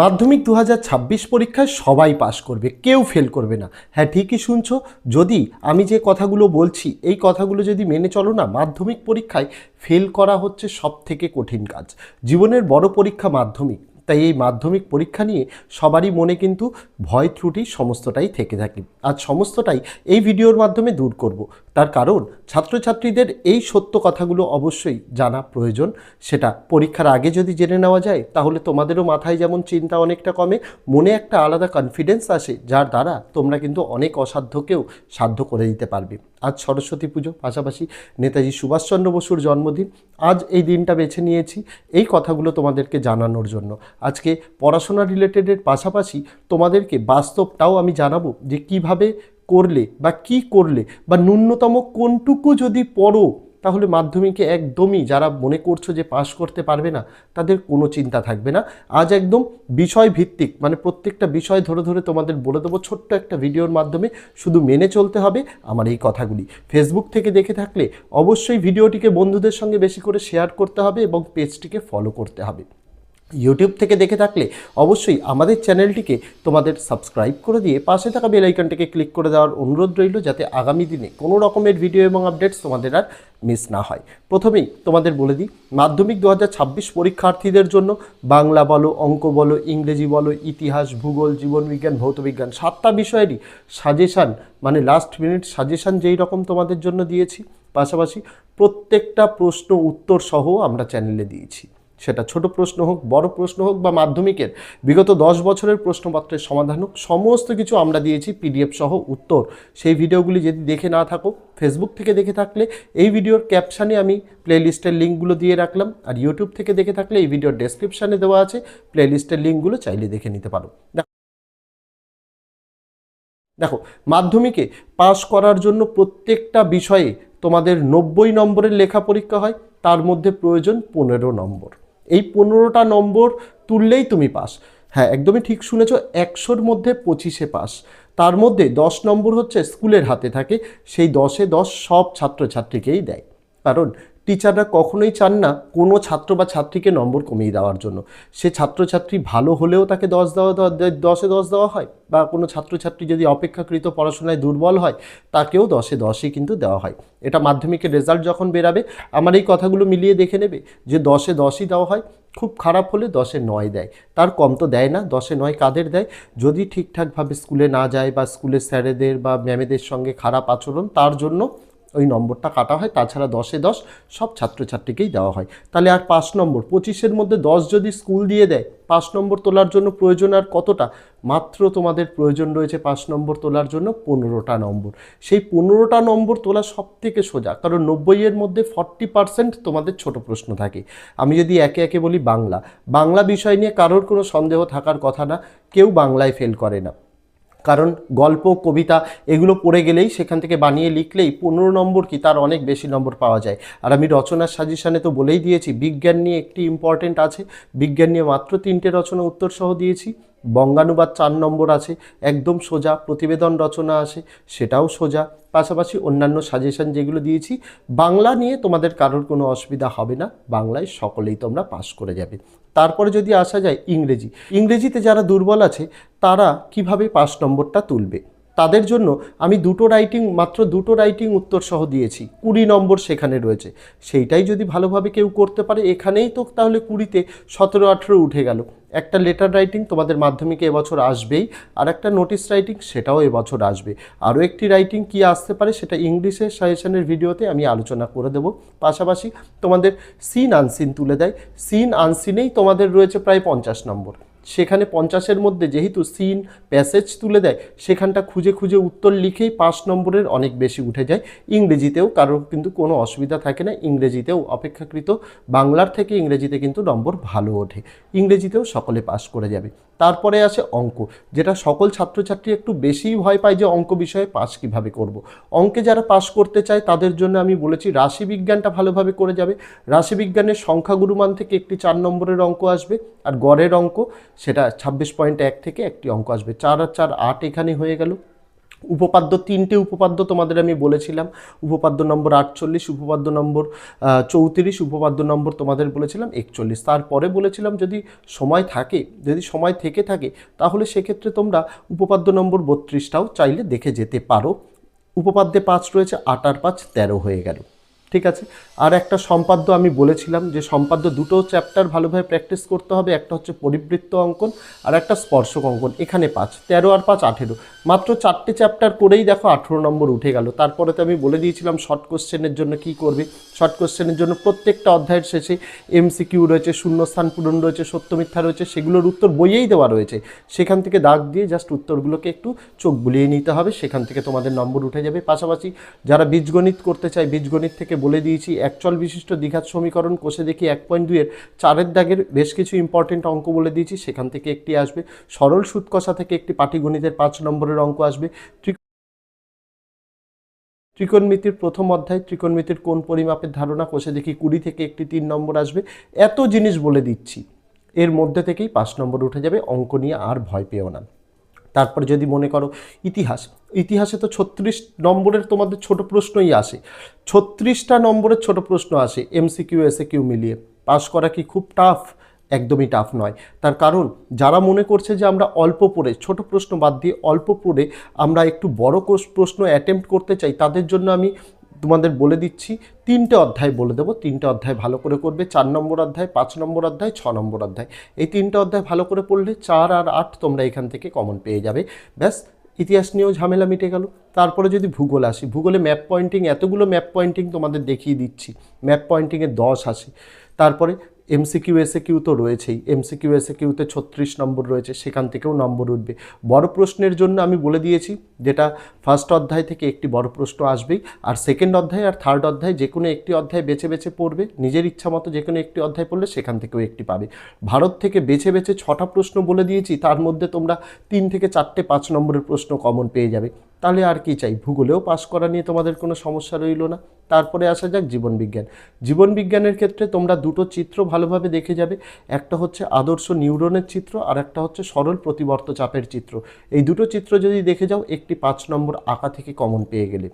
মাধ্যমিক দু হাজার ছাব্বিশ পরীক্ষায় সবাই পাশ করবে, কেউ ফেল করবে না। হ্যাঁ ঠিকই শুনছো। যদি আমি যে কথাগুলো বলছি, এই কথাগুলো যদি মেনে চলো না, মাধ্যমিক পরীক্ষায় ফেল করা হচ্ছে সব থেকে কঠিন কাজ। জীবনের বড় পরীক্ষা মাধ্যমিক। তাই এই মাধ্যমিক পরীক্ষা নিয়ে সবারই মনে কিন্তু ভয় ত্রুটি সমস্তটাই থেকে থাকে। আর সমস্তটাই এই ভিডিওর মাধ্যমে দূর করব। তার কারণ, ছাত্রছাত্রীদের এই সত্য কথাগুলো অবশ্যই জানা প্রয়োজন। সেটা পরীক্ষার আগে যদি জেনে নেওয়া যায়, তাহলে তোমাদেরও মাথায় যেমন চিন্তা অনেকটা কমে, মনে একটা আলাদা কনফিডেন্স আসে, যার দ্বারা তোমরা কিন্তু অনেক অসাধ্যকেও সাধ্য করে দিতে পারবে। আজ সরস্বতী পুজো, পাশাপাশি নেতাজি সুভাষচন্দ্র বসুর জন্মদিন, আজ এই দিনটা বেছে নিয়েছি এই কথাগুলো তোমাদেরকে জানানোর জন্য। আজকে পড়াশোনা রিলেটেডের পাশাপাশি তোমাদেরকে বাস্তবটাও আমি জানাব যে কীভাবে করলে বা কি করলে বা ন্যূনতম কোনটুকু যদি পড়ো, তাহলে মাধ্যমিকে একদমই যারা মনে করছ যে পাশ করতে পারবে না, তাদের কোনো চিন্তা থাকবে না। আজ একদম বিষয় ভিত্তিক মানে প্রত্যেকটা বিষয় ধরে ধরে তোমাদের বলে দেবো, ছোট্ট একটা ভিডিওর মাধ্যমে শুধু মেনে চলতে হবে আমার এই কথাগুলি। ফেসবুক থেকে দেখে থাকলে অবশ্যই ভিডিওটিকে বন্ধুদের সঙ্গে বেশি করে শেয়ার করতে হবে এবং পেজটিকে ফলো করতে হবে। ইউটিউব থেকে দেখে থাকলে অবশ্যই আমাদের চ্যানেলটিকে তোমাদের সাবস্ক্রাইব করে দিয়ে পাশে থাকা বেল ক্লিক করে দেওয়ার অনুরোধ রইল যাতে আগামী দিনে কোনো রকমের ভিডিও এবং আপডেটস তোমাদের আর মিস না হয়। প্রথমেই তোমাদের বলে দিই, মাধ্যমিক দু হাজার ছাব্বিশ পরীক্ষার্থীদের জন্য বাংলা বলো, অঙ্ক বলো, ইংরেজি বলো, ইতিহাস, ভূগোল জীবনবিজ্ঞান ভৌতবিজ্ঞান সাতটা বিষয়েরই সাজেশান মানে লাস্ট মিনিট সাজেশান যেই রকম তোমাদের জন্য দিয়েছি। পাশাপাশি প্রত্যেকটা প্রশ্ন উত্তর সহ আমরা চ্যানেলে দিয়েছি। সেটা ছোট প্রশ্ন হোক, বড় প্রশ্ন হোক বা মাধ্যমিকের, বিগত দশ বছরের প্রশ্নপত্রের সমাধান হোক, সমস্ত কিছু আমরা দিয়েছি পিডিএফ সহ উত্তর। সেই ভিডিওগুলি যদি দেখে না থাকো ফেসবুক থেকে দেখে থাকলে এই ভিডিওর ক্যাপশানে আমি প্লেলিস্টের লিঙ্কগুলো দিয়ে রাখলাম আর ইউটিউব থেকে দেখে থাকলে এই ভিডিওর ডেসক্রিপশানে দেওয়া আছে প্লেলিস্টের লিঙ্কগুলো চাইলে দেখে নিতে পারো। দেখো মাধ্যমিকে পাশ করার জন্য প্রত্যেকটা বিষয়ে তোমাদের নব্বই নম্বরের লেখা পরীক্ষা হয়, তার মধ্যে প্রয়োজন পনেরো নম্বর। এই পনেরোটা নম্বর তুললেই তুমি পাস। হ্যাঁ একদমই ঠিক শুনেছ, একশোর মধ্যে পঁচিশে পাস। তার মধ্যে দশ নম্বর হচ্ছে স্কুলের হাতে থাকে, সেই দশে দশ সব ছাত্রছাত্রীকেই দেয়। কারণ টিচাররা কখনোই চান না কোনো ছাত্র বা ছাত্রীকে নম্বর কমিয়ে দেওয়ার জন্য। সে ছাত্রছাত্রী ভালো হলেও তাকে দশ দেওয়া, দশে, দশ দেওয়া হয় বা কোনো ছাত্রছাত্রী যদি অপেক্ষাকৃত পড়াশোনায় দুর্বল হয়, তাকেও দশে দশই কিন্তু দেওয়া হয়। এটা মাধ্যমিকের রেজাল্ট যখন বেরাবে, আমার এই কথাগুলো মিলিয়ে দেখে নেবে যে দশে দশই দেওয়া হয়, খুব খারাপ হলে দশে নয় দেয়। তার কম তো দেয় না, দশে নয় কাদের দেয়? যদি ঠিকঠাকভাবে স্কুলে না যায় বা স্কুলের স্যারেদের বা ম্যামেদের সঙ্গে খারাপ আচরণ, তার জন্য ওই নম্বরটা কাটা হয়, তাছাড়া দশে দশ সব ছাত্রছাত্রীকেই দেওয়া হয়। তাহলে আর পাঁচ নম্বর, পঁচিশের মধ্যে দশ যদি স্কুল দিয়ে দেয়, পাঁচ নম্বর তোলার জন্য প্রয়োজন আর কতটা? মাত্র তোমাদের প্রয়োজন রয়েছে পাঁচ নম্বর তোলার জন্য পনেরোটা নম্বর। সেই পনেরোটা নম্বর তোলা সব থেকে সোজা, কারণ নব্বইয়ের মধ্যে ফর্টি পার্সেন্ট তোমাদের ছোট প্রশ্ন থাকে। আমি যদি একে একে বলি বাংলা। বাংলা বিষয় নিয়ে কারোর কোনো সন্দেহ থাকার কথা না, কেউ বাংলায় ফেল করে না। কারণ গল্প, কবিতা এগুলো পড়ে গেলেই সেখান থেকে বানিয়ে লিখলেই পনেরো নম্বর কি তার অনেক বেশি নম্বর পাওয়া যায়। আর আমি রচনার সাজেশানে তো বলেই দিয়েছি, বিজ্ঞান নিয়ে একটি ইম্পর্টেন্ট আছে। বিজ্ঞান নিয়ে মাত্র তিনটে রচনা উত্তরসহ দিয়েছি। বঙ্গানুবাদ চার নম্বর আছে, একদম সোজা, প্রতিবেদন রচনা আছে, সেটাও সোজা, পাশাপাশি অন্যান্য সাজেশন যেগুলো দিয়েছি, বাংলা নিয়ে তোমাদের কারোর কোনো অসুবিধা হবে না, বাংলায় সকলেই তোমরা পাস করে যাবে। তারপরে যদি আসা যায় ইংরেজি, ইংরেজিতে যারা দুর্বল আছে, তারা কীভাবে পাস নম্বরটা তুলবে? তাদের জন্য আমি দুটো রাইটিং মাত্র দুটো রাইটিং উত্তর সহ দিয়েছি, কুড়ি নম্বর সেখানে রয়েছে, সেইটাই যদি ভালোভাবে কেউ করতে পারে, এখানেই তো তাহলে কুড়িতে সতেরো আঠেরো উঠে গেল। একটা লেটার রাইটিং তোমাদের মাধ্যমিকে এবছর আসবেই, আর একটা নোটিস রাইটিং সেটাও এবছর আসবে। আরও একটি রাইটিং কি আসতে পারে সেটা ইংলিশের সাজেশনের ভিডিওতে আমি আলোচনা করে দেব। পাশাপাশি তোমাদের সিন আনসিন তুলে দেয়। সিন আনসিনেই তোমাদের রয়েছে প্রায় পঞ্চাশ নম্বর। সেখানে পঞ্চাশের মধ্যে যেহেতু সিন, প্যাসেজ তুলে দেয়, সেখানটা খুঁজে খুঁজে উত্তর লিখেই পাঁচ নম্বরের অনেক বেশি উঠে যায়। ইংরেজিতেও কারোর কিন্তু কোনো অসুবিধা থাকে না, ইংরেজিতেও অপেক্ষাকৃত। বাংলার থেকে ইংরেজিতে কিন্তু নম্বর ভালো ওঠে। ইংরেজিতেও সকলে পাশ করে যাবে। তারপরে আসে অঙ্ক, যেটা সকল ছাত্রছাত্রী একটু বেশিই ভয় পায় যে অঙ্ক বিষয়ে পাস কীভাবে করব। অঙ্কে যারা পাস করতে চায় তাদের জন্য আমি বলেছি রাশিবিজ্ঞানটা ভালোভাবে করে যাবে। রাশিবিজ্ঞানের সংখ্যাগুরুমান থেকে একটি চার নম্বরের অঙ্ক আসবে আর গড়ের অঙ্ক, সেটা ছাব্বিশ পয়েন্ট এক থেকে একটি অঙ্ক আসবে। চার আর চার আট এখানে হয়ে গেল। উপপাদ্য তিনটে উপপাদ্য তোমাদের আমি বলেছিলাম। উপপাদ্য নম্বর আটচল্লিশ, উপপাদ্য নম্বর চৌত্রিশ, উপপাদ্য নম্বর তোমাদের বলেছিলাম একচল্লিশ। তারপরে বলেছিলাম যদি সময় থাকে, যদি সময় থেকে থাকে, তাহলে সেক্ষেত্রে তোমরা উপপাদ্য নম্বর বত্রিশটাও চাইলে দেখে যেতে পারো। উপপাদ্যে পাঁচ রয়েছে, আট আর পাঁচ তেরো হয়ে গেল। ঠিক আছে? আর একটা সম্পাদ্য আমি বলেছিলাম যে সম্পাদ্য দুটো চ্যাপ্টার ভালোভাবে প্র্যাকটিস করতে হবে, একটা হচ্ছে পরিবৃত্ত অঙ্কন আর একটা স্পর্শক অঙ্কন। এখানে পাঁচ, তেরো আর পাঁচ আঠেরো। মাত্র চারটে চ্যাপ্টার করেই দেখো আঠেরো নম্বর উঠে গেল। তারপরে তো আমি বলে দিয়েছিলাম শর্ট কোশ্চেনের জন্য কি করবে? শর্ট কোশ্চেনের জন্য প্রত্যেকটা অধ্যায়ের শেষে এমসিকিউ রয়েছে, শূন্যস্থান পূরণ রয়েছে, সত্য মিথ্যা রয়েছে, সেগুলোর উত্তর বইয়েই দেওয়া রয়েছে। সেখান থেকে দাগ দিয়ে জাস্ট উত্তরগুলোকে একটু চোখ বুলিয়ে নিতে হবে, সেখান থেকে তোমাদের নম্বর উঠে যাবে। পাশাপাশি যারা বীজগণিত করতে চায়, বীজগণিত থেকে বলে দিয়েছি, একচল বিশিষ্ট দ্বিঘাত সমীকরণ কোষে দেখি এক পয়েন্ট দুইয়ের চারের দাগের বেশ কিছু ইম্পর্টেন্ট অঙ্ক বলে দিয়েছি, সেখান থেকে একটি আসবে। সরল সুদ কষা থেকে একটি পাটিগণিতের পাঁচ নম্বরের অঙ্ক আসবে। ত্রি- ত্রিকোণমিতির প্রথম অধ্যায়, ত্রিকোণমিতির কোন পরিমাপের ধারণা কোষে দেখি কুড়ি থেকে একটি তিন নম্বর আসবে। এত জিনিস বলে দিচ্ছি, এর মধ্যে থেকেই পাঁচ নম্বর উঠে যাবে, অঙ্ক নিয়ে আর ভয় পেও না। তারপরে যদি মনে করো ইতিহাস, ইতিহাসে তো ছত্রিশ নম্বরের তোমাদের ছোট প্রশ্নই আসে। ছত্রিশটা নম্বরের ছোট প্রশ্ন আসে এমসিকিউ এসে কিউ মিলিয়ে। পাস করা কি খুব টাফ একদমই টাফ নয়। তার কারণ, যারা মনে করছে যে আমরা অল্প পড়ে, ছোট প্রশ্ন বাদ দিয়ে অল্প পড়ে আমরা একটু বড় প্রশ্ন অ্যাটেম্প্ট করতে চাই, তাদের জন্য আমি তোমাদের বলে দিচ্ছি, তিনটে অধ্যায় বলে দেবো। তিনটে অধ্যায় ভালো করে করবে, চার নম্বর অধ্যায়, পাঁচ নম্বর অধ্যায়, ছ নম্বর অধ্যায়। এই তিনটে অধ্যায় ভালো করে পড়লে চার আর আট তোমরা এখান থেকে কমন পেয়ে যাবে। ব্যাস, ইতিহাস নিয়েও ঝামেলা মিটে গেল। তারপরে যদি ভূগোল আসি, ভূগোলে ম্যাপ পয়েন্টিং এতগুলো ম্যাপ পয়েন্টিং তোমাদের দেখিয়ে দিচ্ছি। ম্যাপ পয়েন্টিংয়ে দশ আসে। তারপরে এমসিকিউ এসে কিউ তো রয়েছেই। এমসিকিউ এসে কিউতে ছত্রিশ নম্বর রয়েছে, সেখান থেকেও নম্বর উঠবে। বড় প্রশ্নের জন্য আমি বলে দিয়েছি, যেটা ফার্স্ট অধ্যায় থেকে একটি বড় প্রশ্ন আসবেই, আর সেকেন্ড অধ্যায় আর থার্ড অধ্যায় যে কোনো একটি অধ্যায় বেছে বেছে পড়বে, নিজের ইচ্ছা মতো যে কোনো একটি অধ্যায় পড়লে সেখান থেকেও একটি পাবে। ভারত থেকে বেছে বেছে ছটা প্রশ্ন বলে দিয়েছি, তার মধ্যে তোমরা তিন থেকে চারটে পাঁচ নম্বরের প্রশ্ন কমন পেয়ে যাবে। তাহলে আর কি চাই? ভূগোলেও পাস করা নিয়ে তোমাদের কোনো সমস্যা রইল না। তারপরে আসা যাক জীবনবিজ্ঞান জীবনবিজ্ঞানের ক্ষেত্রে তোমরা দুটো চিত্র ভালোভাবে দেখে যাবে। একটা হচ্ছে আদর্শ নিউরনের চিত্র, আর একটা হচ্ছে সরল প্রতিবর্ত চাপের চিত্র। এই দুটো চিত্র যদি দেখে যাও, একটি পাঁচ নম্বর আঁকা থেকে কমন পেয়ে গেলে।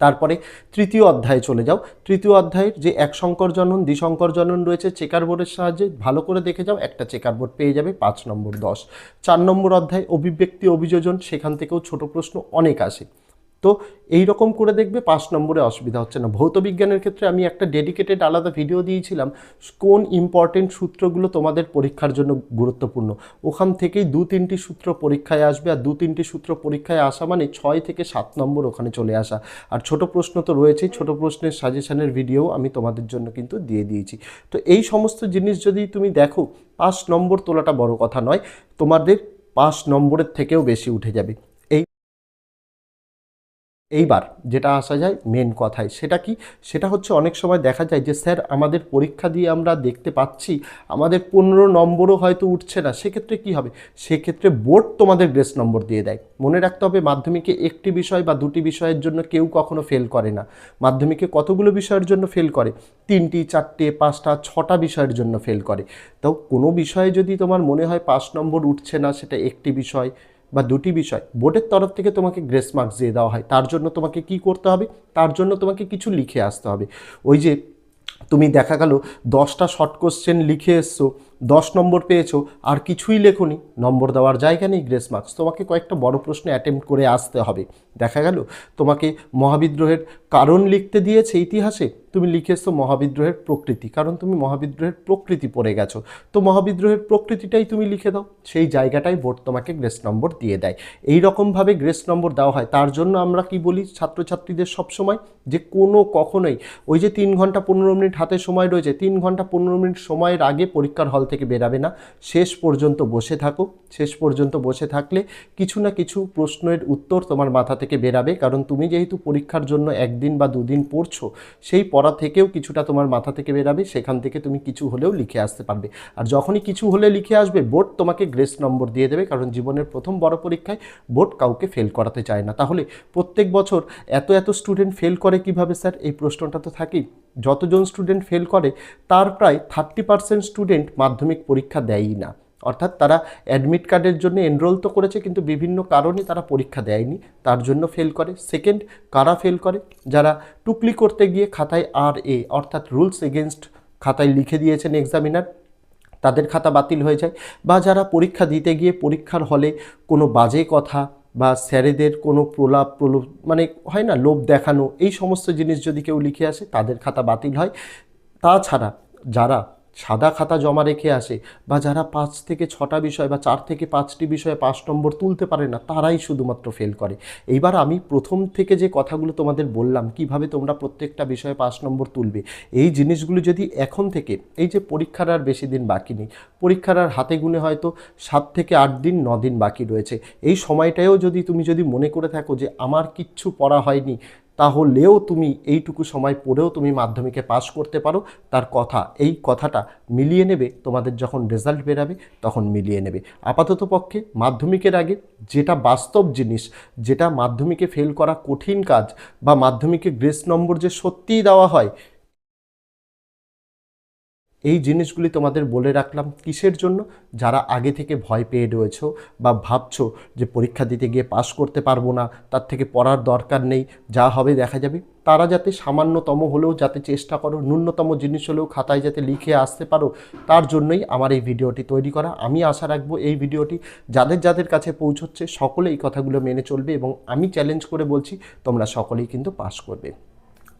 তারপরে তৃতীয় অধ্যায়ে চলে যাও। তৃতীয় অধ্যায়ের যে এক শঙ্কর জনন দ্বিসংকর জনন রয়েছে চেকার বোর্ডের সাহায্যে ভালো করে দেখে যাও, একটা চেকার বোর্ড পেয়ে যাবে পাঁচ নম্বর দশ। চার নম্বর অধ্যায়, অভিব্যক্তি, অভিযোজন, সেখান থেকেও ছোট প্রশ্ন অনেক আসে। তো এই রকম করে দেখবে পাঁচ নম্বরে অসুবিধা হচ্ছে না। ভৌত বিজ্ঞানের ক্ষেত্রে আমি একটা ডেডিকেটেড আলাদা ভিডিও দিয়েছিলাম, কোন ইম্পর্টেন্ট সূত্রগুলো তোমাদের পরীক্ষার জন্য গুরুত্বপূর্ণ। ওখান থেকেই দু তিনটি সূত্র পরীক্ষায় আসবে, আর দু তিনটি সূত্র পরীক্ষায় আসা মানে ছয় থেকে সাত নম্বর ওখানে চলে আসা। আর ছোট প্রশ্ন তো রয়েছেই, ছোট প্রশ্নের সাজেশনের ভিডিও আমি তোমাদের জন্য কিন্তু দিয়ে দিয়েছি। তো এই সমস্ত জিনিস যদি তুমি দেখো, পাঁচ নম্বর তোলাটা বড় কথা নয়, তোমাদের পাঁচ নম্বরের থেকেও বেশি উঠে যাবে। এইবার যেটা আসা যায় মেন কথায় সেটা কি? সেটা হচ্ছে অনেক সময় দেখা যায় যে, স্যার, আমাদের পরীক্ষা দিয়ে আমরা দেখতে পাচ্ছি, আমাদের পনেরো নম্বরও হয়তো উঠছে না। সেক্ষেত্রে কি হবে? সেক্ষেত্রে বোর্ড তোমাদের গ্রেস নম্বর দিয়ে দেয়। মনে রাখতে হবে, মাধ্যমিকে একটি বিষয় বা দুটি বিষয়ের জন্য কেউ কখনো ফেল করে না। মাধ্যমিকে কতগুলো বিষয়ের জন্য ফেল করে? তিনটি, চারটে, পাঁচটা, ছটা বিষয়ের জন্য ফেল করে। তো কোনো বিষয়ে যদি তোমার মনে হয় পাঁচ নম্বর উঠছে না, সেটা একটি বিষয়। বা দুটি বিষয়, বোর্ডের তরফ থেকে তোমাকে গ্রেস মার্কস দিয়ে দেওয়া হয়, তার জন্য তোমাকে কি করতে হবে, তার জন্য তোমাকে কিছু লিখে আসতে হবে। ওই যে তুমি দেখা গেল দশটা শর্ট কোশ্চেন লিখে এসছো দশ নম্বর পেয়েছ, আর কিছুই লেখনি, নম্বর দেওয়ার জায়গা নেই গ্রেস মার্কস তোমাকে কয়েকটা বড় প্রশ্ন অ্যাটেম্প্ট করে আসতে হবে। দেখা গেল, তোমাকে মহাবিদ্রোহের কারণ লিখতে দিয়েছে ইতিহাসে, তুমি লিখে এসছো মহাবিদ্রোহের প্রকৃতি, কারণ তুমি মহাবিদ্রোহের প্রকৃতি পড়ে গেছো। তো মহাবিদ্রোহের প্রকৃতিটাই তুমি লিখে দাও, সেই জায়গাটাই বোর্ড তোমাকে গ্রেস নম্বর দিয়ে দেয়। এই রকমভাবে গ্রেস নম্বর দেওয়া হয়, তার জন্য আমরা কি বলি, ছাত্রছাত্রীদের সবসময় যে কোনো কখনোই, ওই যে তিন ঘণ্টা পনেরো মিনিট হাতে সময় রয়েছে, তিন ঘণ্টা পনেরো মিনিট সময়ের আগে পরীক্ষার হল থেকে বেরাবে না। শেষ পর্যন্ত বসে থাকো। শেষ পর্যন্ত বসে থাকলে কিছু না কিছু প্রশ্নের উত্তর তোমার মাথা থেকে বেরাবে। কারণ তুমি যেহেতু পরীক্ষার জন্য একদিন বা দুদিন পড়ছো, সেই পড়া থেকেও কিছুটা তোমার মাথা থেকে বেরাবে। সেখান থেকে তুমি কিছু হলেও লিখে আসতে পারবে। আর যখনই কিছু হলে লিখে আসবে, বোর্ড তোমাকে গ্রেস নম্বর দিয়ে দেবে। কারণ জীবনের প্রথম বড় পরীক্ষায় বোর্ড কাউকে ফেল করাতে চায় না। তাহলে প্রত্যেক বছর এত এত স্টুডেন্ট ফেল করে কীভাবে স্যার? এই প্রশ্নটা তো থাকেই। যতজন স্টুডেন্ট ফেল করে, তার প্রায় থার্টি পার্সেন্ট স্টুডেন্ট মাধ্যমিক পরীক্ষা দেয়ই না। অর্থাৎ তারা অ্যাডমিট কার্ডের জন্য এনরোল তো করেছে, কিন্তু বিভিন্ন কারণে তারা পরীক্ষা দেয়নি। তার জন্য ফেল করে। সেকেন্ড কারা ফেল করে? যারা টুকলি করতে গিয়ে খাতায় আর এ অর্থাৎ রুলস এগেনস্ট খাতায় লিখে দিয়েছেন এক্সামিনার তাদের খাতা বাতিল হয়ে যায়। বা যারা পরীক্ষা দিতে গিয়ে পরীক্ষার হলে কোনো বাজে কথা বা স্যারেদের কোনো প্রলাপ প্রলোভ মানে হয় না, লোভ দেখানো, এই সমস্ত জিনিস যদি কেউ লিখে আসে, তাদের খাতা বাতিল হয়। তাছাড়া যারা সাদা খাতা জমা রেখে আসে বা যারা পাঁচ থেকে ছটা বিষয় বা চার থেকে পাঁচটি বিষয়ে পাঁচ নম্বর তুলতে পারে না, তারাই শুধুমাত্র ফেল করে। এইবার আমি প্রথম থেকে যে কথাগুলো তোমাদের বললাম, কীভাবে তোমরা প্রত্যেকটা বিষয়ে পাঁচ নম্বর তুলবে, এই জিনিসগুলো যদি এখন থেকে, এই যে পরীক্ষার আর বেশি দিন বাকি নেই, পরীক্ষার আর হাতে গুনে হয়তো সাত থেকে আট দিন, ন দিন বাকি রয়েছে। এই সময়টায়ও যদি তুমি যদি মনে করে থাকো যে আমার কিচ্ছু পড়া হয়নি তাহলেও তুমি এইটুকু সময় পড়েও তুমি মাধ্যমিকে পাস করতে পারো। তার কথা, এই কথাটা মিলিয়ে নেবে, তোমাদের যখন রেজাল্ট বেরাবে, তখন মিলিয়ে নেবে। আপাতত পক্ষে মাধ্যমিকের আগে যেটা বাস্তব জিনিস, যেটা মাধ্যমিকে ফেল করা কঠিন কাজ বা মাধ্যমিকে গ্রেস নম্বর যে সত্যিই দেওয়া হয় এই জিনিসগুলি তোমাদের বলে রাখলাম কিসের জন্য? যারা আগে থেকে ভয় পেয়ে রয়েছো বা ভাবছ যে পরীক্ষা দিতে গিয়ে পাশ করতে পারব না, তার থেকে পড়ার দরকার নেই, যা হবে দেখা যাবে। তারা যাতে সামান্যতম হলেও যাতে চেষ্টা করো, ন্যূনতম জিনিস হলেও খাতায় যাতে লিখে আসতে পারো, তার জন্যই আমার এই ভিডিওটি তৈরি করা। আমি আশা রাখব এই ভিডিওটি যাদের যাদের কাছে পৌঁছচ্ছে, সকলে এই কথাগুলো মেনে চলবে এবং আমি চ্যালেঞ্জ করে বলছি, তোমরা সকলেই কিন্তু পাশ করবে।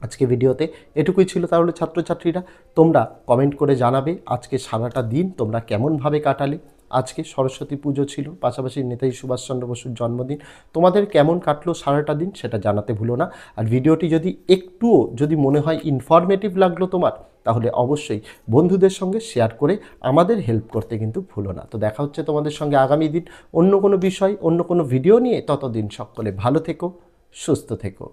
আজকে ভিডিওতে এটুকুই ছিল তাহলে ছাত্রছাত্রীরা, তোমরা কমেন্ট করে জানাবে আজকে সারাটা দিন তোমরা কেমনভাবে কাটালে। আজকে সরস্বতী পুজো ছিল, পাশাপাশি নেতাজি সুভাষচন্দ্র বসুর জন্মদিন। তোমাদের কেমন কাটলো সারাটা দিন সেটা জানাতে ভুলো না। আর ভিডিওটি যদি একটুও যদি মনে হয় ইনফরমেটিভ লাগল তোমার, তাহলে অবশ্যই বন্ধুদের সঙ্গে শেয়ার করে আমাদের হেল্প করতে কিন্তু ভুলো না। তো দেখা হচ্ছে তোমাদের সঙ্গে আগামী দিন অন্য কোনো বিষয়, অন্য কোনো ভিডিও নিয়ে। ততদিন সকলে ভালো থেকো, সুস্থ থেকো।